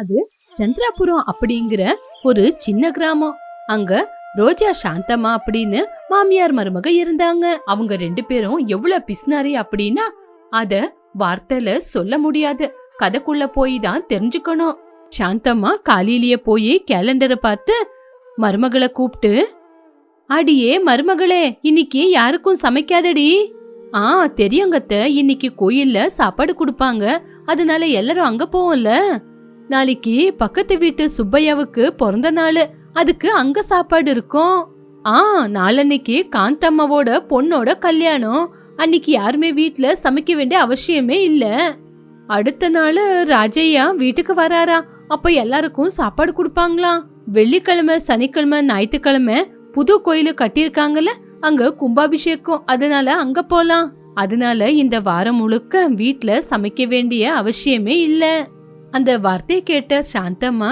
அது சந்திராபுரம் அப்படிங்கிற ஒரு சின்ன கிராமம். அங்க ரோஜா சாந்தம்மா அப்படின்னு மாமியார் மருமக இருந்தாங்க. அவங்க ரெண்டு பேரும் எவ்வளவு பிஸ்னாரி அப்படின்னா அத வார்த்தையில சொல்ல முடியாது. கதைக்குள்ள போய் தான் தெரிஞ்சுக்கணும். சாந்தம்மா காலையிலேயே போய் கேலண்டரை பார்த்து மருமகளை கூப்பிட்டு அடியே மருமகளே இன்னைக்கு யாருக்கும் சமைக்காதடி. ஆ தெரியுங்கத்த இன்னைக்கு கோயில்ல சாப்பாடு கொடுப்பாங்க. அதனால எல்லாரும் அங்க போவோம்ல. நாளைக்கு பக்கத்து வீட்டு சுப்பையாவுக்கு பிறந்த நாள். அதுக்கு அங்க சாப்பாடு இருக்கும். ஆ நாளன்னைக்கு காந்தம்மாவோட பொண்ணோட கல்யாணம். அன்னைக்கு யாருமே வீட்ல சமைக்க வேண்டிய அவசியமே இல்ல. அடுத்த நாள் ராஜையா வீட்டுக்கு வராரா. அப்ப எல்லாருக்கும் சாப்பாடு கொடுப்பாங்களாம் வெள்ளிக்கிழமை சனிக்கிழமை ஞாயிற்றுக்கிழமை புது கோயிலு கட்டியிருக்காங்கல்ல அங்க கும்பாபிஷேகம். அதனால அங்க போலாம். அதனால இந்த வாரம் முழுக்க வீட்ல சமைக்க வேண்டிய அவசியமே இல்லை. அந்த வார்த்தையை கேட்ட சாந்தம்மா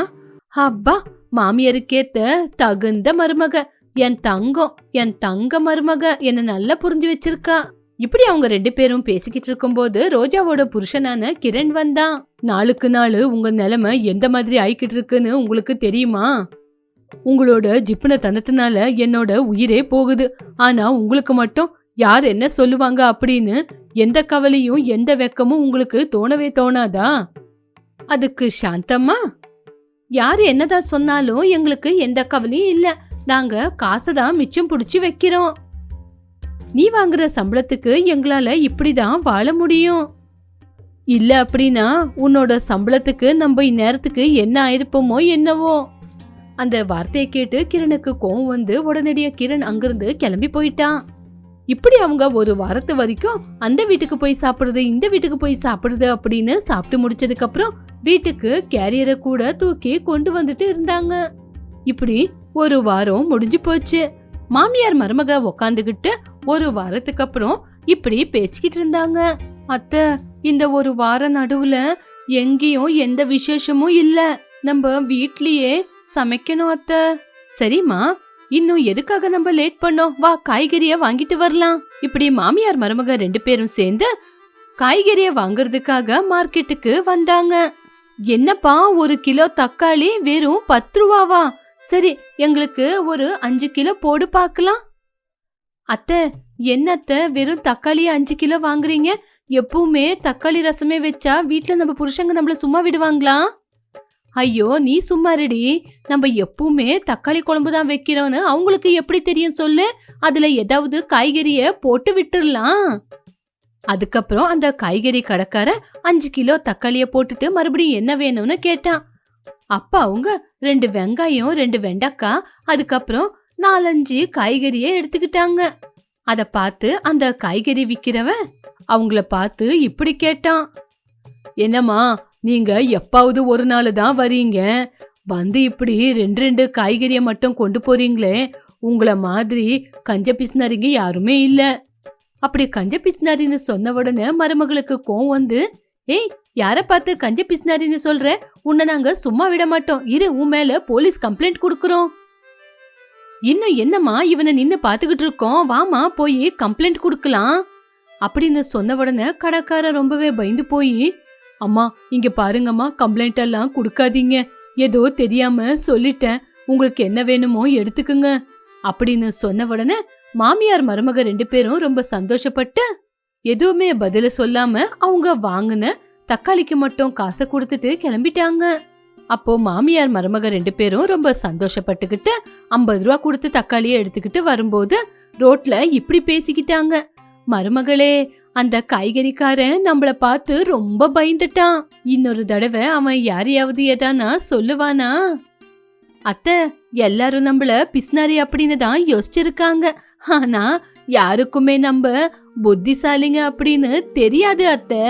அப்பா மாமியாருக்கேத்த தகுந்த மருமக என் தங்கம் என் தங்க மருமக என்ன நல்லா புரிஞ்சு வச்சிருக்கா. இப்படி அவங்க ரெண்டு பேரும் பேசிக்கிட்டு இருக்கும்போது ரோஜாவோட புருஷனான கிரண் வந்தான். நாளுக்கு நாள் உங்க நிலைமை எந்த மாதிரி ஆயிக்கிட்டு இருக்குன்னு உங்களுக்கு தெரியுமா? உங்களோட ஜிப்புன தனத்தினால என்னோட உயிரே போகுது. ஆனா உங்களுக்கு மட்டும் யார் என்ன சொல்லுவாங்க அப்படின்னு எந்த கவலையும் எந்த வெக்கமும் உங்களுக்கு தோணவே தோணாதா? அதுக்கு சாந்தம்மா? யார் என்னதான் சொன்னாலும் எங்களுக்கு எந்த கவலையும் இல்ல. நாங்க காசை தான் மிச்சம் பிடிச்சி வைக்கிறோம். நீ வாங்குற சம்பளத்துக்கு எங்களால இப்படிதான் வாழ முடியும். இல்ல அப்படின்னா உன்னோட சம்பளத்துக்கு நம்ம இந்நேரத்துக்கு என்ன ஆயிருப்போமோ என்னவோ. அந்த வார்த்தையை கேட்டு கிரணுக்கு கோவம் வந்து உடனடியா கிரண் அங்கிருந்து கிளம்பி போயிட்டான். இப்படி அவங்க ஒரு வாரத்து வரைக்கும் அந்த வீட்டுக்கு போய் சாப்பிடுறது இந்த வீட்டுக்கு போய் சாப்பிடுறது அப்படின்னு சாப்பிட்டு முடிச்சதுக்கு அப்புறம் வீட்டுக்கு கேரியரை கூட தூக்கி கொண்டு வந்துட்டு இருந்தாங்க. இப்படி ஒரு வாரம் முடிஞ்சு போச்சு. மாமியார் மருமக உக்காந்துகிட்டு ஒரு வாரத்துக்கு அப்புறம் இப்படி பேசிக்கிட்டு இருந்தாங்க. அத்தை இந்த ஒரு வார நடுவுல எங்கேயும் எந்த விசேஷமும் இல்ல. நம்ம வீட்லயே சமைக்கணும் அத்தை. சரிம்மா. இன்னும் எதுக்காக நம்ம லேட் பண்ணோம்? வா காய்கறிய வாங்கிட்டு வரலாம். இப்படி மாமியார் மருமக ரெண்டு பேரும் சேர்ந்து காய்கறிய வாங்குறதுக்காக மார்க்கெட்டுக்கு வந்தாங்க. என்னப்பா ஒரு கிலோ தக்காளி வெறும் பத்து ரூபாவா? சரி எங்களுக்கு ஒரு அஞ்சு கிலோ போடு பார்க்கலாம் அத்தை என்ன அத்தை வெறும் தக்காளி அஞ்சு கிலோ வாங்குறீங்க? எப்பவுமே தக்காளி ரசமே வச்சா வீட்டுல நம்ம புருஷங்க நம்மள சும்மா விடுவாங்களா? ஐயோ நீ சும்மாருடி நம்ம எப்பவுமே தக்காளி குழம்பு தான் வைக்கிறோன்னு அவங்களுக்கு எப்படி தெரியும் சொல்லு? அதுல ஏதாவது காய்கறிய போட்டு விட்டுடலாம் அதுக்கப்புறம் அந்த காய்கறி கடைக்கார அஞ்சு கிலோ தக்காளிய போட்டுட்டு மறுபடியும் என்ன வேணும்னு கேட்டான். அப்ப அவங்க ரெண்டு வெங்காயம் ரெண்டு வெண்டைக்காய் அதுக்கப்புறம் நாலஞ்சு காய்கறிய எடுத்துக்கிட்டாங்க. அத பார்த்து அந்த காய்கறி விக்கிறவன் அவங்கள பார்த்து இப்படி கேட்டான். என்னம்மா நீங்க எப்பாவது ஒரு நாள் தான் வரீங்க. வந்து இப்படி ரெண்டு ரெண்டு காய்கறியை மட்டும் கொண்டு போறீங்களே உங்களை மாதிரி கஞ்ச பிசினாரிங்க யாருமே இல்லை. அப்படி கஞ்ச பிசினாரின்னு சொன்ன உடனே மருமகளுக்கு கோவம் வந்து ஏய் யாரை பார்த்து கஞ்ச பிசினாரின்னு சொல்ற? உன்னை நாங்க சும்மா விட மாட்டோம். இரு உன் மேல போலீஸ் கம்ப்ளைண்ட் கொடுக்குறோம். இன்னும் என்னம்மா இவனை நின்னு பாத்துக்கிட்டு இருக்கோம்? வாமா போய் கம்ப்ளைண்ட் கொடுக்கலாம். அப்படின்னு சொன்ன உடனே கடைக்காரர் ரொம்பவே பயந்து போய் அம்மா இங்க பாருங்கம்மா கம்ப்ளைண்ட் எல்லாம் கொடுக்காதீங்க. ஏதோ தெரியாம சொல்லிட்டேன். உங்களுக்கு என்ன வேணுமோ எடுத்துக்குங்க. அப்படின்னு சொன்ன உடனே மாமியார் மருமக ரெண்டு பேரும் ரொம்ப சந்தோஷப்பட்டு எதுவுமே பதில சொல்லாம அவங்க வாங்குன தக்காளிக்கு மட்டும் காசை கொடுத்துட்டு கிளம்பிட்டாங்க. அப்போ மாமியார் மருமக ரெண்டு பேரும் ரொம்ப சந்தோஷப்பட்டுக்கிட்டு ஐம்பது ரூபா கொடுத்து தக்காளியை எடுத்துக்கிட்டு வரும்போது ரோட்ல இப்படி பேசிக்கிட்டாங்க. மருமகளே அந்த காய்கறிக்காரன் நம்மள பார்த்து ரொம்ப பயந்துட்டான். இன்னொரு தடவை அவன் யாரையாவது ஏதானா சொல்லுவானா? அத்தை எல்லாரும் நம்மள பிஸ்னாரி அப்படின்னு தான் யோசிச்சிருக்காங்க. ஆனா யாருக்குமே நம்ம புத்திசாலிங்க அப்படின்னு தெரியாது அத்தை.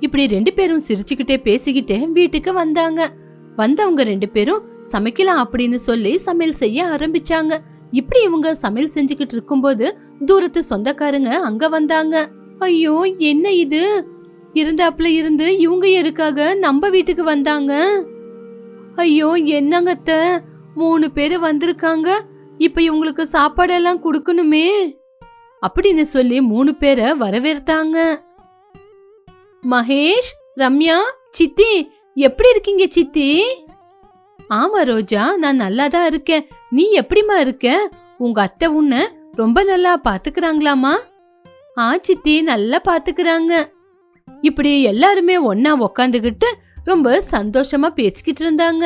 இப்படி ரெண்டு பேரும் சிரிச்சுக்கிட்டே பேசிக்கிட்டே வீட்டுக்கு வந்தாங்க. வந்தவங்க ரெண்டு பேரும் சமைக்கலாம் அப்படின்னு சொல்லி சமையல் செய்ய ஆரம்பிச்சாங்க. இப்படி இவங்க சமையல் செஞ்சுக்கிட்டு இருக்கும்போது தூரத்து சொந்தக்காரங்க அங்க வந்தாங்க. ஐயோ என்ன இது? இருந்தாப்புல இருந்து இவங்க எதுக்காக நம்ம வீட்டுக்கு வந்தாங்க? ஐயோ என்னங்கத்த மூணு பேர் வந்திருக்காங்க. இப்ப இவங்களுக்கு சாப்பாடெல்லாம் கொடுக்கணுமே. அப்படின்னு சொல்லி மூணு பேரை வரவேற்றாங்க. மகேஷ் ரம்யா சித்தி எப்படி இருக்கீங்க சித்தி? ஆமா ரோஜா நான் நல்லா தான் இருக்கேன். நீ எப்படிம்மா இருக்க? உங்க அத்தை உன்னை ரொம்ப நல்லா பாத்துக்கிறாங்களாமா ஆ சித்தி நல்லா பாத்துக்கிறாங்க. இப்படி எல்லாருமே ஒன்னா உக்காந்துகிட்டு ரொம்ப சந்தோஷமா பேசிக்கிட்டு இருந்தாங்க.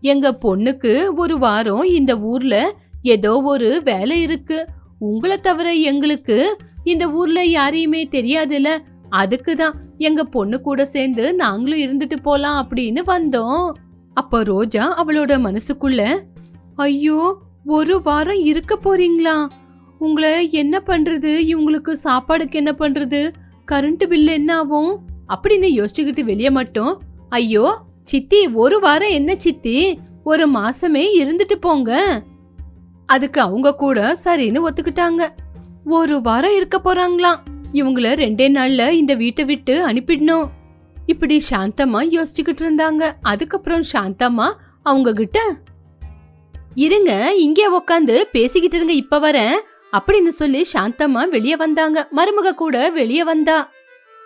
எங்க பொண்ணுக்கு ஒரு வாரம் இந்த ஊர்ல ஏதோ ஒரு வேலை இருக்கு. உங்களை தவிர எங்களுக்கு இந்த ஊர்ல யாரையுமே தெரியாதுல்ல அதுக்கு தான் எங்க பொண்ணு கூட சேர்ந்து நாங்களும் இருந்துட்டு போலாம் அப்படின்னு வந்தோம். அப்ப ரோஜா அவளோட மனசுக்குள்ள ஐயோ ஒரு வாரம் இருக்க போறீங்களா? உங்களை என்ன பண்றது? இவங்களுக்கு சாப்பாடுக்கு என்ன பண்றது? கரண்ட் பில் என்ன ஆகும்? அப்படின்னு யோசிச்சுக்கிட்டு வெளியே மட்டும் ஐயோ சித்தி ஒரு வாரம் என்ன சித்தி? ஒரு மாசமே இருந்துட்டு போங்க. அதுக்கு அவங்க கூட சரின்னு ஒத்துக்கிட்டாங்க. ஒரு வாரம் இருக்க போறாங்களாம். இவங்கள ரெண்டே நாள்ல இந்த வீட்டை விட்டு அனுப்பிடணும். இப்படி சாந்தமா யோசிச்சுக்கிட்டு இருந்தாங்க. அதுக்கப்புறம் சாந்தமா அவங்க கிட்ட இருங்க இங்கே உக்காந்து பேசிக்கிட்டு இருங்க இப்ப வரேன். அப்படின்னு சொல்லி சாந்தமா வெளியே வந்தாங்க. மருமக கூட வெளியே வந்தா.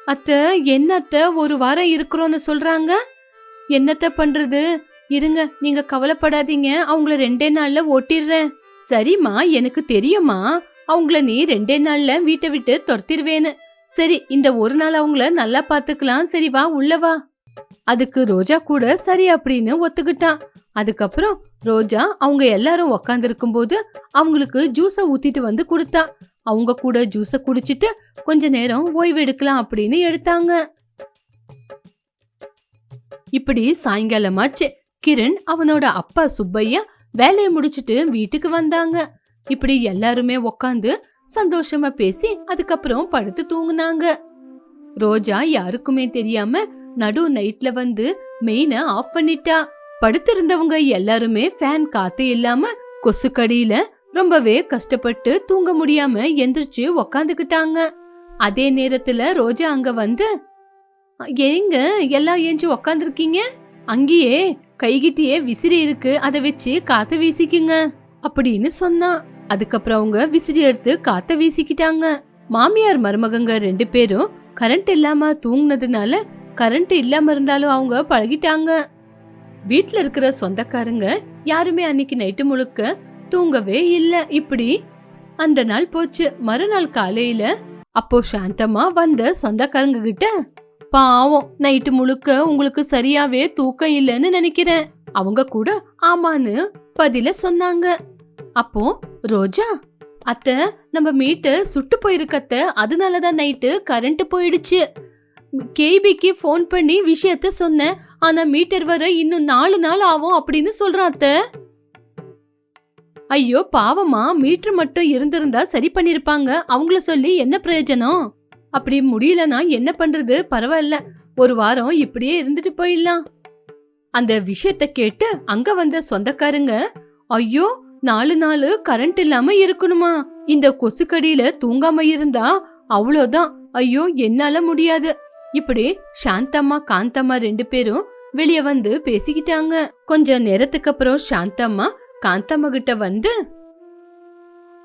அத்த என்னத்த ஒரு வாரம் இருக்கிறோன்னு சொல்றாங்க? என்னத்த பண்றது? இருங்க நீங்க கவலைப்படாதீங்க. அவங்கள ரெண்டே நாள்ல ஓட்டிடுறேன். சரிம்மா எனக்கு தெரியுமா அவங்கள நீ ரெண்டே நாள்ல வீட்டை விட்டு துரத்திடுவேன்னு. சரி இந்த ஒரு நாள் அவங்கள நல்லா பாத்துக்கலாம் சரி வா உள்ள வா. அதுக்கு ரோஜா கூட சரி அப்படின்னு ஒத்துக்கிட்டான். அதுக்கப்புறம் ரோஜா அவங்க எல்லாரும் உக்காந்துருக்கும் போது அவங்களுக்கு ஜூஸை ஊத்திட்டு வந்து கொடுத்தா அவங்க கூட ஜூஸை குடிச்சிட்டு கொஞ்ச நேரம் ஓய்வு எடுக்கலாம் அப்படின்னு எடுத்தாங்க. இப்படி சாயங்காலமாச்சு. கிரண் அவனோட அப்பா சுப்பையா வேலையை முடிச்சிட்டு வீட்டுக்கு வந்தாங்க. இப்படி எல்லாருமே உக்காந்து சந்தோஷமா பேசி அதுக்கப்புறம் படுத்து தூங்குனாங்க. ரோஜா யாருக்குமே தெரியாம நடு நைட்ல வந்து மெயினை ஆஃப் பண்ணிட்டா. படுத்திருந்தவங்க எல்லாருமே ஃபேன் காத்து இல்லாம கொசுக்கடியில ரொம்பவே கஷ்டப்பட்டு தூங்க முடியாம எந்திரிச்சு உக்காந்துக்கிட்டாங்க. அதே நேரத்துல ரோஜா அங்க வந்து ஏங்க எல்லாம் ஏஞ்சி உக்காந்துருக்கீங்க? அங்கேயே கைகிட்டியே விசிறி இருக்கு அதை வச்சு காத்த வீசிக்குங்க அப்படின்னு சொன்னான் அதுக்கப்புறம் அவங்க விசிறி எடுத்து காத்த வீசிக்கிட்டாங்க. மாமியார் மருமகங்க ரெண்டு பேரும் கரண்ட் இல்லாம தூங்குனதுனால கரண்ட் இல்லாம இருந்தாலும் அவங்க பழகிட்டாங்க. வீட்ல இருக்கிற சொந்தக்காரங்க யாருமே அன்னைக்கு நைட்டு முழுக்க தூங்கவே இல்ல. இப்படி அந்த நாள் போச்சு. மறுநாள் காலையில அப்போ சாந்தமா வந்த சொந்தக்காரங்க கிட்ட பாவம் நைட்டு முழுக்க உங்களுக்கு சரியாவே தூக்கம் இல்லைன்னு நினைக்கிறேன். அவங்க கூட ஆமான்னு பதில சொன்னாங்க. அப்போ ரோஜா அத்த நம்ம மீட்டு சுட்டு போயிருக்கத்த அதனாலதான் நைட்டு கரண்ட் போயிடுச்சு. கேபிக்கு ஃபோன் பண்ணி விஷயத்த சொன்னேன். ஆனா மீட்டர் வர இன்னும் நாலு நாள் ஆகும் அப்படின்னு சொல்றாத்த ஐயோ பாவமா மீட்டர் மட்டும் இருந்திருந்தா சரி பண்ணிருப்பாங்க. அவங்கள சொல்லி என்ன பிரயோஜனம்? அப்படி முடியலனா என்ன பண்றது? பரவாயில்ல. ஒரு வாரம் இப்படியே இருந்துட்டு போயிடலாம். அந்த விஷயத்த கேட்டு அங்க வந்த சொந்தக்காரங்க ஐயோ நாலு நாள் கரண்ட் இல்லாம இருக்கணுமா? இந்த கொசுக்கடியில தூங்காம இருந்தா அவ்வளோதான் ஐயோ என்னால முடியாது. இப்படி சாந்தம்மா காந்தம்மா ரெண்டு பேரும் வெளிய வந்து பேசிக்கிட்டாங்க. கொஞ்ச நேரத்துக்கு அப்புறம் சாந்தம்மா காந்தம்மா கிட்ட வந்து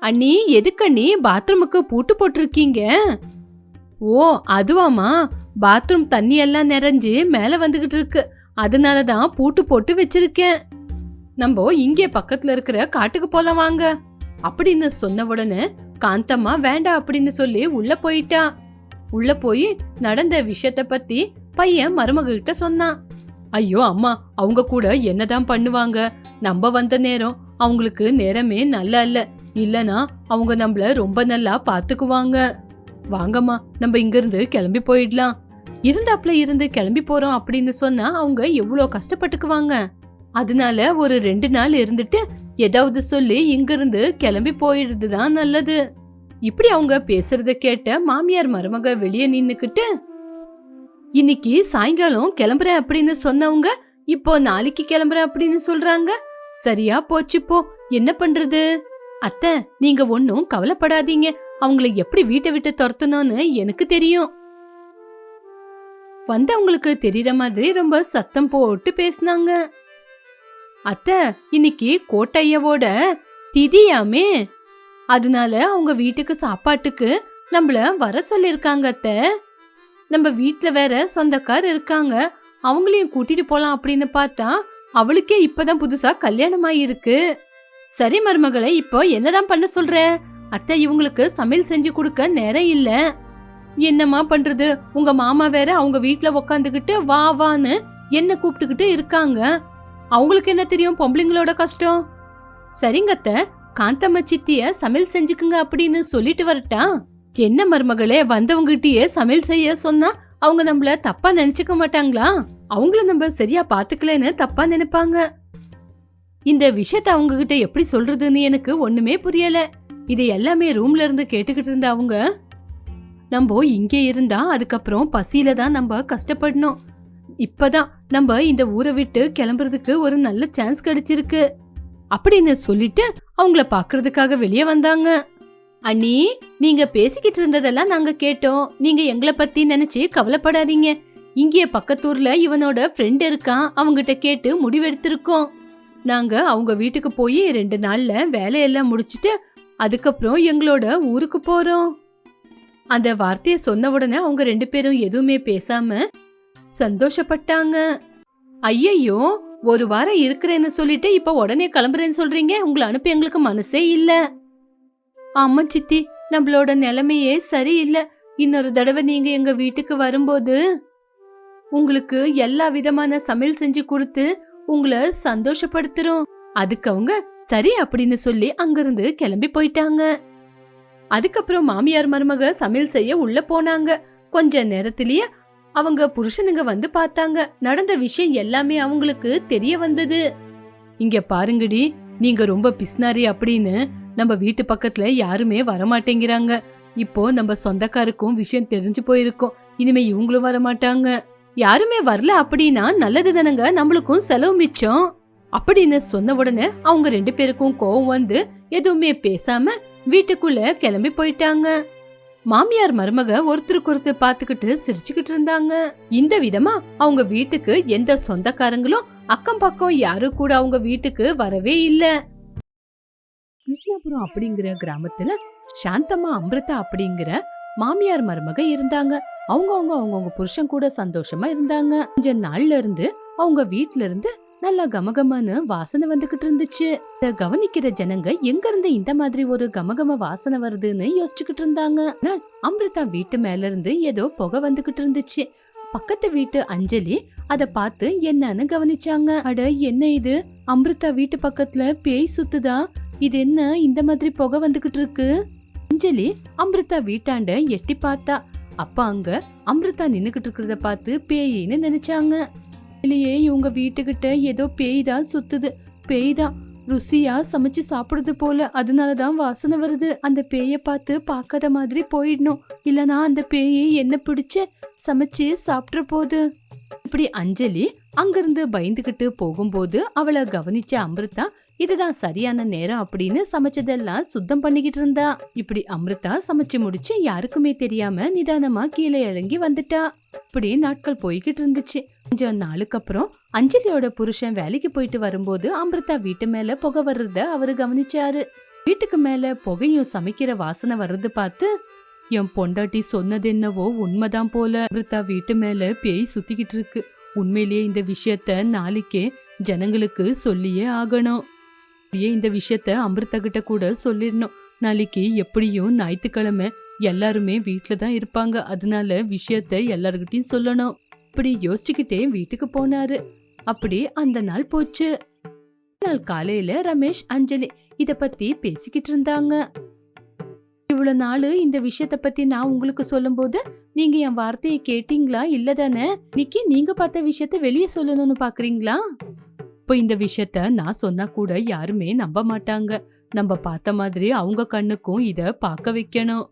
அண்ணி எதுக்கு அண்ணி பாத்ரூமுக்கு பூட்டு போட்டிருக்கீங்க? ஓ அதுவாமா பாத்ரூம் தண்ணி எல்லாம் நிறைஞ்சு மேல வந்துகிட்டு இருக்கு. அதனால தான் பூட்டு போட்டு வச்சிருக்கேன். நம்ம இங்கே பக்கத்துல இருக்கிற காட்டுக்கு போலாம் வாங்க. அப்படின்னு சொன்ன உடனே காந்தம்மா வேண்டாம் அப்படின்னு சொல்லி உள்ள போயிட்டா. உள்ள போய் நடந்த விஷயத்த பத்தி பையன் மருமக கிட்ட சொன்னான். ஐயோ அம்மா அவங்க கூட என்னதான் பண்ணுவாங்க? நம்ம வந்த நேரம் அவங்களுக்கு நேரமே நல்லா இல்ல. இல்லனா அவங்க நம்மள ரொம்ப நல்லா பாத்துக்குவாங்க. வாங்கம்மா நம்ம இங்கிருந்து கிளம்பி போயிடலாம். இருந்தாப்ல இருந்து கிளம்பி போறோம் அப்படின்னு சொன்னா அவங்க எவ்வளோ கஷ்டப்பட்டுக்குவாங்க. அதனால ஒரு ரெண்டு நாள் இருந்துட்டு ஏதாவது சொல்லி இங்கிருந்து கிளம்பி போயிடுறது தான் நல்லது. இப்படி அவங்க பேசுறத கேட்ட மாமியார் மருமக வெளியே நின்னுக்கிட்டு இன்னைக்கு சாயங்காலம் கிளம்புறேன் அப்படின்னு சொன்னவங்க இப்போ நாளைக்கு கிளம்புறேன் அப்படின்னு சொல்றாங்க. சரியா போச்சு போ. என்ன பண்றது? அத்தை நீங்க ஒன்னும் கவலைப்படாதீங்க. அவங்கள எப்படி வீட்டை விட்டு துரத்தணும்னு எனக்கு தெரியும். வந்தவங்களுக்கு தெரியற மாதிரி ரொம்ப சத்தம் போட்டு பேசினாங்க. அத்தை இன்னைக்கு கோட்டையவோட திதியாமே அதனால அவங்க வீட்டுக்கு சாப்பாட்டுக்கு நம்மள வர சொல்லிருக்காங்க அத்த. நம்ம வீட்ல வேற சொந்தக்கார் இருக்காங்க. அவங்களையும் கூட்டிட்டு போலாம் அப்படின்னு பார்த்தா அவளுக்கே இப்பதான் புதுசா கல்யாணம் ஆயிருக்கு சரி மருமகளை இப்போ என்னதான் பண்ண சொல்ற? அத்தை இவங்களுக்கு சமையல் செஞ்சு கொடுக்க நேரம் இல்ல. என்னம்மா பண்றது? உங்க மாமா வேற அவங்க வீட்டுல உக்காந்துக்கிட்டு வா வான்னு என்ன கூப்பிட்டுக்கிட்டு இருக்காங்க. அவங்களுக்கு என்ன தெரியும்? பொம்பளைங்களோட கஷ்டம். சரிங்க அத்தை. காந்தம்ம சித்திய சமையல் செஞ்சுக்குங்க அப்படின்னு சொல்லிட்டு வரட்டா? என்ன மருமகளே வந்தவங்ககிட்டயே சமையல் செய்ய சொன்னா அவங்க நம்மள தப்பா நினைச்சுக்க மாட்டாங்களா? அவங்கள நம்ம சரியா பாத்துக்கலன்னு தப்பா நினைப்பாங்க. இந்த விஷயத்த அவங்க கிட்ட எப்படி சொல்றதுன்னு எனக்கு ஒண்ணுமே புரியல. இது எல்லாமே ரூம்ல இருந்து கேட்டுக்கிட்டு இருந்த அவங்க நம்ம இங்கே இருந்தா அதுக்கப்புறம் பசியில தான் நம்ம கஷ்டப்படணும். இப்பதான் நம்ம இந்த ஊரை விட்டு கிளம்புறதுக்கு ஒரு நல்ல சான்ஸ் கிடைச்சிருக்கு. அப்படின்னு சொல்லிட்டு அவங்கள பாக்குறதுக்காக வெளியே வந்தாங்க. அண்ணி நீங்க பேசிக்கிட்டு இருந்ததெல்லாம் நாங்க கேட்டோம். நீங்க எங்களை பத்தி நினைச்சு கவலைப்படாதீங்க. இங்கே பக்கத்தூர்ல இவனோட ஃப்ரெண்ட் இருக்கான். அவங்கிட்ட கேட்டு முடிவெடுத்திருக்கோம். நாங்க அவங்க வீட்டுக்கு போய் ரெண்டு நாள்ல வேலையெல்லாம் முடிச்சிட்டு அதுக்கப்புறம் எங்களோட ஊருக்கு போறோம். அந்த வார்த்தைய சொன்ன உடனே அவங்க ரெண்டு பேரும் எதுவுமே பேசாம சந்தோஷப்பட்டாங்க. ஐயையோ ஒரு வாரம் இருக்கிறேன்னு சொல்லிட்டு இப்ப உடனே கிளம்புறேன்னு சொல்றீங்க? உங்களை அனுப்ப எங்களுக்கு மனசே இல்ல. ஆமா சித்தி நம்மளோட நிலைமையே சரியில்லை. இன்னொரு தடவை நீங்க எங்க வீட்டுக்கு வரும்போது உங்களுக்கு எல்லா விதமான சமையல் செஞ்சு கொடுத்து உங்களை சந்தோஷப்படுத்துறோம். அதுக்கு அவங்க சரி அப்படின்னு சொல்லி அங்கிருந்து கிளம்பி போயிட்டாங்க. அதுக்கப்புறம் மாமியார் மருமக சமையல் செய்ய உள்ள போனாங்க. கொஞ்ச நேரத்திலேயே அவங்க புருஷனுங்க வந்து பார்த்தாங்க. நடந்த விஷயம் எல்லாமே அவங்களுக்கு தெரிய வந்தது. இங்க பாருங்கடி நீங்க ரொம்ப பிஸ்னாரி அப்படின்னு நம்ம வீட்டு பக்கத்துல யாருமே வரமாட்டேங்கிறாங்க. இப்போ நம்ம சொந்தக்காருக்கும் விஷயம் தெரிஞ்சு போயிருக்கோம். இனிமே இவங்களும் வரமாட்டாங்க. யாருமே வரல அப்படின்னா நல்லது தானங்க நம்மளுக்கும் செலவு மிச்சம். அப்படின்னு சொன்ன உடனே அவங்க ரெண்டு பேருக்கும் கோவம் வந்து எதுவுமே பேசாம வீட்டுக்குள்ள கிளம்பி போயிட்டாங்க. மாமியார் மருமக ஒருத்தருக்கு ஒருத்தர் பாத்துக்கிட்டு சிரிச்சுக்கிட்டு இருந்தாங்க. இந்த விதமா அவங்க வீட்டுக்கு எந்த சொந்தக்காரங்களும் அக்கம் பக்கம் யாரும் கூட அவங்க வீட்டுக்கு வரவே இல்ல. கிருஷ்ணாபுரம் அப்படிங்கிற கிராமத்துல சாந்தம்மா அமிர்தா அப்படிங்கிற மாமியார் மருமக இருந்தாங்க. அவங்க அவங்க அவங்கவுங்க புருஷன் கூட சந்தோஷமா இருந்தாங்க. கொஞ்ச நாள்ல இருந்து அவங்க வீட்ல இருந்து நல்லா கமகமன்னு வாசனை வந்துகிட்டு இருந்துச்சு. இத கவனிக்கிற ஜனங்க எங்க இருந்து இந்த மாதிரி ஒரு கமகம வாசனை வருதுன்னு யோசிச்சுக்கிட்டு இருந்தாங்க. அம்ரிதா அமிர்தா வீட்டு மேல இருந்து ஏதோ புகை வந்துகிட்டு இருந்துச்சு. பக்கத்து வீட்டு அஞ்சலி அத பார்த்து என்னன்னு கவனிச்சாங்க. அட என்ன இது? அமிர்தா வீட்டு பக்கத்துல பேய் சுத்துதா? இது என்ன இந்த மாதிரி புகை வந்துகிட்டு இருக்கு? அஞ்சலி அமிர்தா வீட்டாண்ட எட்டி பார்த்தா. அப்ப அங்க அமிர்தா நின்னுகிட்டு இருக்கிறத பார்த்து பேயின்னு நினைச்சாங்க. இல்லையே இவங்க வீட்டுக்கிட்ட ஏதோ பேய் தான் சுத்துது. பேய் தான் ருசியா சமைச்சு சாப்பிடுறது போல. அதனாலதான் வாசனை வருது. அந்த பேயை பார்த்து பார்க்காத மாதிரி போயிடணும். இல்லனா அந்த பேயை என்ன பிடிச்சு சமைச்சு சாப்பிட்ற போது. இப்படி அஞ்சலி அங்கிருந்து பயந்துகிட்டு போகும்போது அவளை கவனிச்ச அமிர்தா இதுதான் சரியான நேரம் அப்படின்னு சமைச்சதெல்லாம் சுத்தம் பண்ணிக்கிட்டு இருந்தா. இப்படி அமிர்தா சமைச்சு முடிச்சு யாருக்குமே தெரியாம நிதானமா கீழே இறங்கி வந்துட்டா. இப்படி நாட்கள் போய்கிட்டு இருந்துச்சு. கொஞ்சம் நாளுக்கு அப்புறம் அஞ்சலியோட புருஷன் வேலைக்கு போயிட்டு வரும்போது அமிர்தா வீட்டு மேல புகை வர்றத அவரு கவனிச்சாரு. வீட்டுக்கு மேல புகையும் சமைக்கிற வாசனை வர்றது பார்த்து என் பொண்டாட்டி சொன்னது என்னவோ உண்மைதான் போல. அமிர்தா வீட்டு மேல பேய் சுத்திக்கிட்டு இருக்கு. உண்மையிலேயே இந்த விஷயத்த நாளைக்கே ஜனங்களுக்கு சொல்லியே ஆகணும். அப்படியே இந்த விஷயத்த அமிர்தா கிட்ட கூட சொல்லிடணும். நாளைக்கு எப்படியும் ஞாயிற்றுக்கிழமை எல்லாருமே வீட்டில் தான் இருப்பாங்க. அதனால விஷயத்த எல்லார்கிட்டயும் சொல்லணும். இப்படி யோசிச்சுக்கிட்டே வீட்டுக்கு போனாரு. அப்படி அந்த நாள் போச்சு. நாள் காலையில ரமேஷ் அஞ்சலி இத பத்தி பேசிக்கிட்டு இருந்தாங்க. இவ்வளவு நாள் இந்த விஷயத்த பத்தி நான் உங்களுக்கு சொல்லும்போது நீங்க என் வார்த்தையை கேட்டீங்களா? இல்லதானே நிக்கி நீங்க பார்த்த விஷயத்த வெளியே சொல்லணும்னு பாக்குறீங்களா? இப்போ இந்த விஷயத்த நான் சொன்னா கூட யாருமே நம்ப மாட்டாங்க. நம்ம பார்த்த மாதிரி அவங்க கண்ணுக்கும் இத பார்க்க வைக்கணும்.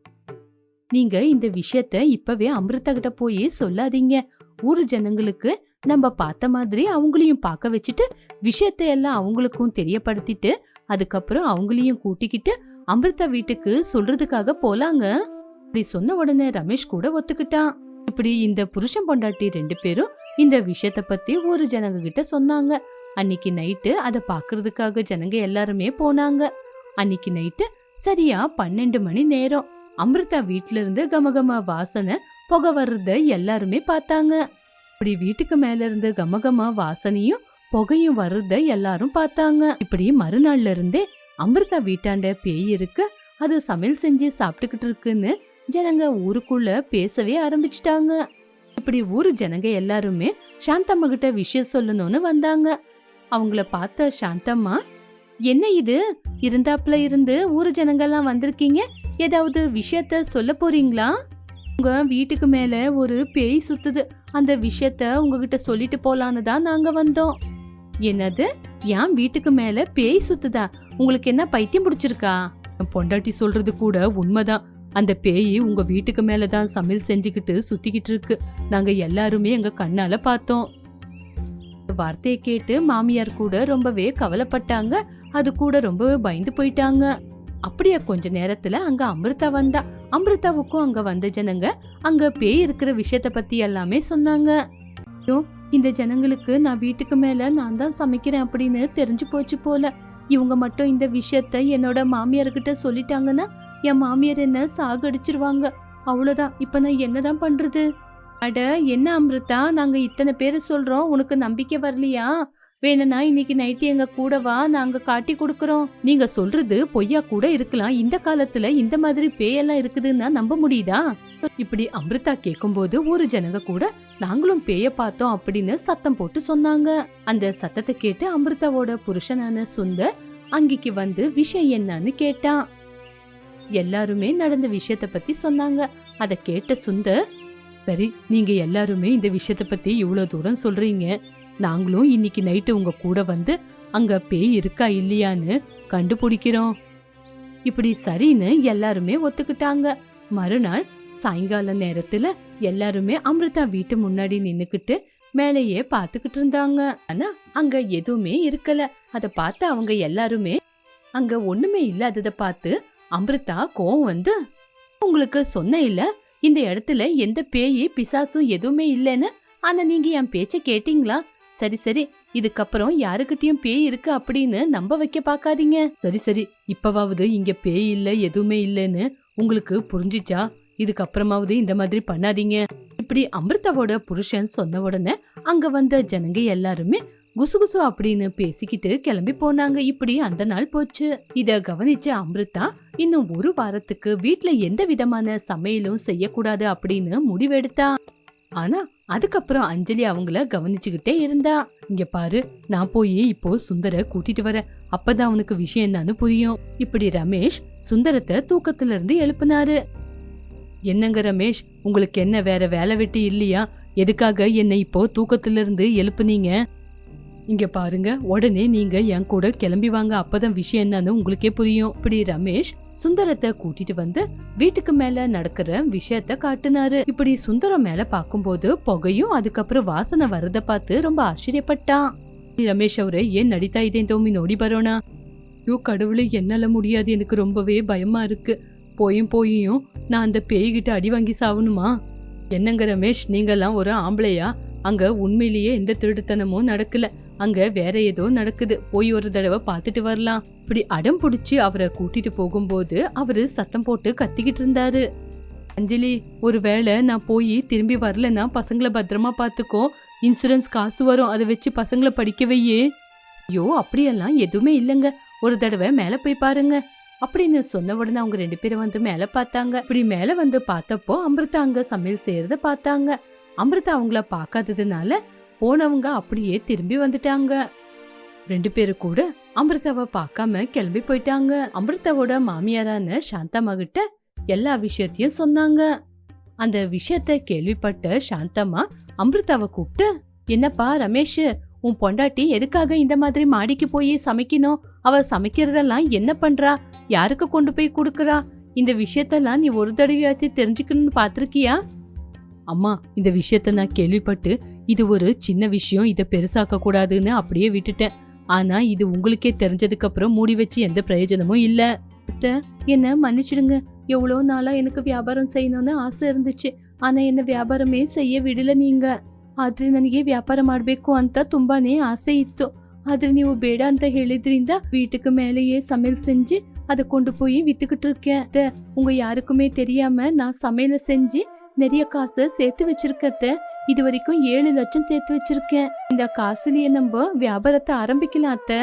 நீங்க இந்த விஷயத்த இப்பவே அமிர்தா கிட்ட போய் சொல்லாதீங்க. ஊர் ஜனங்களுக்கு நம்ம பார்த்த மாதிரி அவங்களையும் பார்க்க வச்சுட்டு விஷயத்த எல்லாம் அவங்களுக்கும் தெரியப்படுத்திட்டு அதுக்கப்புறம் அவங்களையும் கூட்டிக்கிட்டு அமிர்தா வீட்டுக்கு சொல்றதுக்காக போலாங்க. அப்படி சொன்ன உடனே ரமேஷ் கூட ஒத்துக்கிட்டான். இப்படி இந்த புருஷன் பொண்டாட்டி ரெண்டு பேரும் இந்த விஷயத்த பத்தி ஒரு ஜனங்க கிட்ட சொன்னாங்க. அன்னைக்கு நைட்டு அதை பாக்குறதுக்காக ஜனங்க எல்லாருமே போனாங்க. அன்னைக்கு நைட்டு சரியா பன்னெண்டு மணி நேரம். அமிர்தா வீட்ல இருந்து கமகம வாசனை புகை வர்றத எல்லாருமே பார்த்தாங்க. இப்படி வீட்டுக்கு மேல இருந்து கமகமா வாசனையும் புகையும் வர்றத எல்லாரும் பார்த்தாங்க. இப்படி மறுநாள்ல இருந்தே அமிர்தா வீட்டாண்ட பேய் இருக்கு அது சமையல் செஞ்சு சாப்பிட்டுக்கிட்டு இருக்குன்னு ஜனங்க ஊருக்குள்ள பேசவே ஆரம்பிச்சிட்டாங்க. இப்படி ஊரு ஜனங்க எல்லாருமே சாந்தம்மா கிட்ட விஷயம் சொல்லணும்னு வந்தாங்க. அவங்கள பார்த்த சாந்தம்மா என்ன இது? இருந்தாப்புல இருந்து ஊரு ஜனங்கள்லாம் வந்திருக்கீங்க? ஏதாவது விஷயத்த சொல்ல போறீங்களா? உங்க வீட்டுக்கு மேல ஒரு பேய் சுத்துது. அந்த விஷயத்த உங்ககிட்ட சொல்லிட்டு போலான்னு தான் நாங்க வந்தோம். என்னது? என் வீட்டுக்கு மேல பேய் சுத்துதா? உங்களுக்கு என்ன பைத்தியம் பிடிச்சிருக்கா? என் பொண்டாட்டி சொல்றது கூட உண்மைதான். அந்த பேய் உங்க வீட்டுக்கு மேல தான் சமையல் செஞ்சுக்கிட்டு சுத்திக்கிட்டு இருக்கு. நாங்க எல்லாருமே எங்க கண்ணால பார்த்தோம். வார்த்தையை கேட்டு மாமியார் கூட ரொம்பவே கவலைப்பட்டாங்க. அது கூட ரொம்பவே பயந்து போயிட்டாங்க. அப்படியே கொஞ்ச நேரத்துல அங்க அமிர்தா வந்தா. அமிர்தாவுக்கும் அங்க வந்த ஜனங்க அங்க பேய் இருக்கிற விஷயத்த பத்தி எல்லாமே சொன்னாங்க. இந்த ஜனங்களுக்கு நான் வீட்டுக்கு மேல நான் தான் சமைக்கிறேன் அப்படின்னு தெரிஞ்சு போச்சு போல. இவங்க மட்டும் இந்த விஷயத்த என்னோட மாமியார்கிட்ட சொல்லிட்டாங்கன்னா என் மாமியார் என்ன சாகடிச்சிருவாங்க. அவ்வளோதான் இப்போ நான் என்னதான் பண்றது? அட என்ன அமிர்தா? நாங்க இத்தனை பேர் சொல்றோம். உனக்கு நம்பிக்கை வரலையா? வேணும்னா இன்னைக்கு நைட்டு எங்க கூட வா. நாங்க காட்டி கொடுக்கறோம். நீங்க சொல்றது பொய்யா கூட இருக்கலாம். இந்த காலத்துல இந்த மாதிரி பேயெல்லாம் இருக்குதுன்னா நம்ப முடியுதா? இப்படி அமிர்தா கேக்கும்போது ஒரு ஜனங்க கூட நாங்களும் பேய பார்த்தோம் அப்படின்னு சத்தம் போட்டு சொன்னாங்க. அந்த சத்தத்தை கேட்டு அமிர்தாவோட புருஷனான சுந்தர் அங்கிக்கு வந்து விஷயம் என்னன்னு கேட்டான். எல்லாருமே நடந்த விஷயத்த பத்தி சொன்னாங்க. அதை கேட்ட சுந்தர் சரி நீங்க எல்லாருமே இந்த விஷயத்த பத்தி இவ்வளவு தூரம் சொல்றீங்க. நாங்களும் இன்னைக்கு நைட்டு உங்க கூட வந்து அங்க பேய் இருக்கா இல்லையான்னு கண்டுபிடிக்கிறோம். இப்படி சரின்னு எல்லாருமே ஒத்துக்கிட்டாங்க. மறுநாள் சாயங்கால நேரத்துல எல்லாருமே அமிர்தா வீட்டு முன்னாடி நின்னுக்கிட்டு மேலேயே பாத்துக்கிட்டு இருந்தாங்க. ஆனா அங்க எதுவுமே இருக்கல. அத பார்த்து அவங்க எல்லாருமே அங்க ஒண்ணுமே இல்லாதத பார்த்து அமிர்தா கோவம் வந்து உங்களுக்கு சொன்ன இல்ல இந்த இடத்துல எந்த பேயி பிசாசும் எதுவுமே இல்லைன்னு ஆனா நீங்க என் பேச்ச கேட்டீங்களா? சரி சரி. இதுக்கப்புறம் யாருக்கிட்டயும் பேய் இருக்கு அப்படின்னு நம்ப வைக்க பார்க்காதீங்க. சரி சரி. இப்பவாவது இங்க பேய் இல்ல எதுவுமே இல்லைன்னு உங்களுக்கு புரிஞ்சிச்சா? இதுக்கப்புறமாவது இந்த மாதிரி பண்ணாதீங்க. இப்படி அமிர்தாவோட புருஷன் சொன்ன உடனே அங்க வந்த ஜனங்க எல்லாருமே குசுகுசு அப்படின்னு பேசிக்கிட்டு கிளம்பி போனாங்க. இப்படி அந்த நாள் போச்சு. இத கவனிச்ச அம்ருதா இன்னும் ஒரு வாரத்துக்கு வீட்ல எந்த விதமான சமையலும் செய்யக்கூடாது அப்படின்னு முடிவெடுத்தா. ஆனா அதுக்கப்புறம் அஞ்சலி அவங்கள கவனிச்சுக்கிட்டே இருந்தா. இங்க பாரு நான் போய் இப்போ சுந்தர கூட்டிட்டு வரேன். அப்பதான் அவனுக்கு விஷயம் என்னன்னு புரியும். இப்படி ரமேஷ் சுந்தரத்தை தூக்கத்துல இருந்து எழுப்புனாரு. என்னங்க ரமேஷ் உங்களுக்கு என்ன வேற வேலை வெட்டி இல்லையா? எதுக்காக என்னை இப்போ தூக்கத்துல இருந்து எழுப்புனீங்க? இங்க பாருங்க உடனே நீங்க என் கூட கிளம்பி வாங்க அப்பதான் விஷயம் என்னன்னு உங்களுக்கே புரியும். இப்படி ரமேஷ் சுந்தரத்தை கூட்டிட்டு வந்து வீட்டுக்கு மேல நடக்கிற விஷயத்த காட்டுனாரு. இப்படி சுந்தரம் மேல பாக்கும்போது புகையும் அதுக்கப்புறம் வாசனை வரத பார்த்து ரொம்ப ஆச்சரியப்பட்டான். ரமேஷ் அவரே ஏன் நடித்தா இதே தோமி நோடி பரோனா? ஐயோ கடவுளே என்னால முடியாது. எனக்கு ரொம்பவே பயமா இருக்கு. போயும் போயும் நான் அந்த பேய்கிட்ட அடி வாங்கி சாவணுமா? என்னங்க ரமேஷ் நீங்கெல்லாம் ஒரு ஆம்பளையா? அங்க உண்மையிலேயே எந்த திருடுத்தனமும் நடக்கல. அங்க வேற ஏதோ நடக்குது. போய் ஒரு தடவை பார்த்துட்டு வரலாம். இப்படி அடம் பிடிச்சி அவரை கூட்டிட்டு போகும்போது அவரு சத்தம் போட்டு கத்திக்கிட்டு இருந்தாரு. அஞ்சலி ஒருவேளை நான் போய் திரும்பி வரலன்னா பசங்களை பத்திரமா பார்த்துக்கோ. இன்சூரன்ஸ் காசு வரும். அதை வச்சு பசங்களை படிக்க வையே. ஐயோ அப்படியெல்லாம் எதுவுமே இல்லைங்க. ஒரு தடவை மேலே போய் பாருங்க. அப்படின்னு சொன்ன உடனே அவங்க ரெண்டு பேரும் வந்து மேலே பார்த்தாங்க. இப்படி மேலே வந்து பார்த்தப்போ அமிர்தா அங்க சமையல் செய்யறத பார்த்தாங்க. அமிர்தா அவங்கள பார்க்காததுனால போனவங்க அப்படியே திரும்பி வந்துட்டாங்க. ரெண்டு பேரும் கூட அமிர்தாவை பார்க்காம கிளம்பி போயிட்டாங்க. அமிர்தாவோட மாமியாரான சாந்தம்மா கிட்ட எல்லா விஷயத்தையும் சொன்னாங்க. அந்த விஷயத்த கேள்விப்பட்ட சாந்தம்மா அமிர்தாவை கூப்பிட்டு என்னப்பா ரமேஷ் உன் பொண்டாட்டி எதுக்காக இந்த மாதிரி மாடிக்கு போய் சமைக்கணும்? அவ சமைக்கிறதெல்லாம் என்ன பண்றா? யாருக்கு கொண்டு போய் கொடுக்கறா? இந்த விஷயத்தெல்லாம் நீ ஒரு தடவையாச்சும் தெரிஞ்சுக்கணும்னு பாத்திருக்கியா அம்மா இந்த விஷயத்த நான் கேள்விப்பட்டு இது ஒரு சின்ன விஷயம் இதை பெருசாக்க கூடாதுன்னு அப்படியே விட்டுட்டேன். ஆனா இது உங்களுக்கே தெரிஞ்சதுக்கு அப்புறம் மூடி வச்சு எந்த பிரயோஜனமும் இல்ல. என்ன மன்னிச்சிடுங்க. எவ்வளோ நாளா எனக்கு வியாபாரம் செய்யணும்னு ஆசை இருந்துச்சு. ಆನ ಎನ್ನ வியாபாரமே செய்ய ಬಿಡಲ್ಲ நீங்க. ಆದರೆ ನನಗೆ ವ್ಯಾಪಾರ ಮಾಡಬೇಕು ಅಂತ ತುಂಬಾನೇ ಆಸೆ ಇತ್ತು ಆದರೆ ನೀವು ಬೇಡ ಅಂತ ಹೇಳಿದ್ರಿಂದ வீட்டுக்கு மேலேயே சமையல் செஞ்சு அதை கொண்டு போய் வித்துக்கிட்டு இருக்கேன். உங்க யாருக்குமே தெரியாம நான் சமையல செஞ்சு நிறைய காசை சேர்த்து வச்சிருக்கத்த இது வரைக்கும் ஏழு லட்சம் சேர்த்து வச்சிருக்கேன். இந்த காசுலயே நம்ம வியாபாரத்தை ஆரம்பிக்கலாம் அத்தை.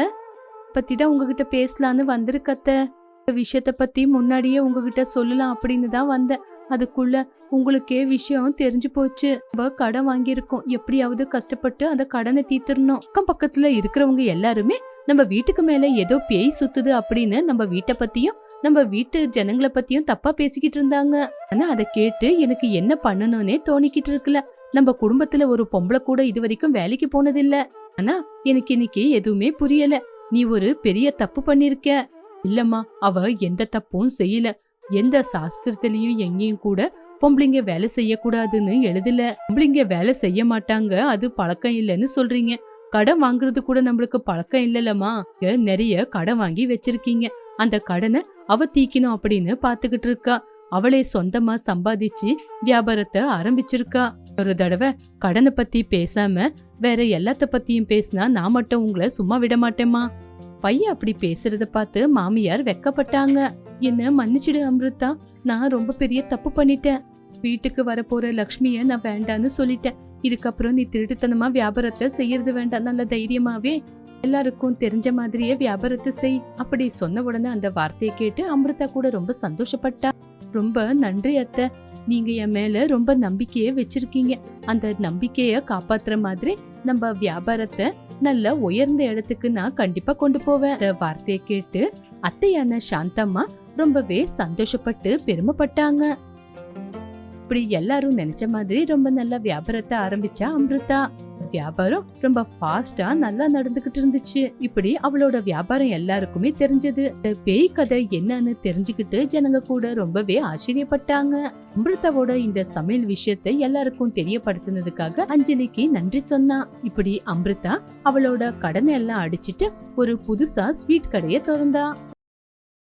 பத்தி தான் உங்ககிட்ட பேசலான்னு வந்திருக்க அத்தை. இந்த விஷயத்த பத்தி முன்னாடியே உங்ககிட்ட சொல்லலாம் அப்படின்னு தான் வந்தேன். அதுக்குள்ள உங்களுக்கே விஷயம் தெரிஞ்சு போச்சு. நம்ம கடன் வாங்கியிருக்கோம். எப்படியாவது கஷ்டப்பட்டு அந்த கடனை தீர்த்திடணும். அக்கம் பக்கத்துல இருக்கிறவங்க எல்லாருமே நம்ம வீட்டுக்கு மேல ஏதோ பேய் சுத்துது அப்படின்னு நம்ம வீட்டை பத்தியும் நம்ம வீட்டு ஜனங்களை பத்தியும் தப்பா பேசிக்கிட்டு இருந்தாங்க. ஆனா அதை கேட்டு எனக்கு என்ன பண்ணணும்னே தோணிக்கிட்டு இருக்குல்ல. நம்ம குடும்பத்துல ஒரு பொம்பளை கூட இது வரைக்கும் வேலைக்கு போனதில்ல. ஆனா எனக்கு இன்னைக்கு எதுவுமே புரியல. நீ ஒரு பெரிய தப்பு பண்ணிருக்க. இல்லம்மா அவ எந்த தப்பும் செய்யல. எந்த சாஸ்திரத்திலயும் எங்கேயும் கூட பொம்பளைங்க வேலை செய்யக்கூடாதுன்னு எழுதல. பொம்பளைங்க வேலை செய்ய மாட்டாங்க அது பழக்கம் இல்லைன்னு சொல்றீங்க. கடன் வாங்குறது கூட நம்மளுக்கு பழக்கம் இல்லலம்மா. நிறைய கடன் வாங்கி வச்சிருக்கீங்க. அந்த கடனை அவ தீக்கணும் அப்படின்னு பாத்துக்கிட்டு இருக்கா. அவளே சொந்தமா சம்பாதிச்சு வியாபாரத்தை ஆரம்பிச்சிருக்கா. ஒரு தடவை கடனை பத்தி பேசாம வேற எல்லாத்த பத்தியும் பேசினா நான் மட்டும் உங்களை சும்மா விட மாட்டேமா பையன் அப்படி பேசுறத பார்த்து மாமியார் வெக்கப்பட்டாங்க. என்ன மன்னிச்சிடு அமிர்தா நான் ரொம்ப பெரிய தப்பு பண்ணிட்டேன். வீட்டுக்கு வரப்போற லக்ஷ்மிய நான் வேண்டான்னு சொல்லிட்டேன். இதுக்கப்புறம் நீ திருட்டுத்தனமா வியாபாரத்தை செய்யறது வேண்டாம் நல்ல தைரியமாவே. எல்லாருக்கும் தெரிஞ்ச மாதிரியே வியாபாரத்தை செய். அப்படி சொன்ன உடனே அந்த வார்த்தையை கேட்டு அமிர்தா கூட ரொம்ப சந்தோஷப்பட்டா. ரொம்ப நன்றி அத்தை. நீங்க என் மேல ரொம்ப நம்பிக்கையே வச்சிருக்கீங்க. அந்த நம்பிக்கைய காப்பாத்துற மாதிரி நம்ம வியாபாரத்தை நல்ல உயர்ந்த இடத்துக்கு நான் கண்டிப்பா கொண்டு போவேன். வார்த்தையை கேட்டு அத்தையான சாந்தம்மா ரொம்பவே சந்தோஷப்பட்டு பெருமைப்பட்டாங்க. இப்படி எல்லாரும் நினைச்ச மாதிரி ரொம்ப நல்ல வியாபாரத்தை ஆரம்பிச்சா அமிர்தா. வியாபாரம் ரொம்ப ஃபாஸ்டா நல்லா நடந்துகிட்டு இருந்துச்சு. இப்படி அவளோட வியாபாரம் எல்லாருக்குமே தெரிஞ்சது. பேய் கதை என்னன்னு தெரிஞ்சுக்கிட்டு ஜனங்க கூட ரொம்பவே ஆச்சரியப்பட்டாங்க. அமிர்தாவோட இந்த சமையல் விஷயத்தை எல்லாருக்கும் தெரியப்படுத்தினதுக்காக அஞ்சலிக்கு நன்றி சொன்னா. இப்படி அமிர்தா அவளோட கடனை எல்லாம் அடிச்சிட்டு ஒரு புதுசா ஸ்வீட் கடையை திறந்தா.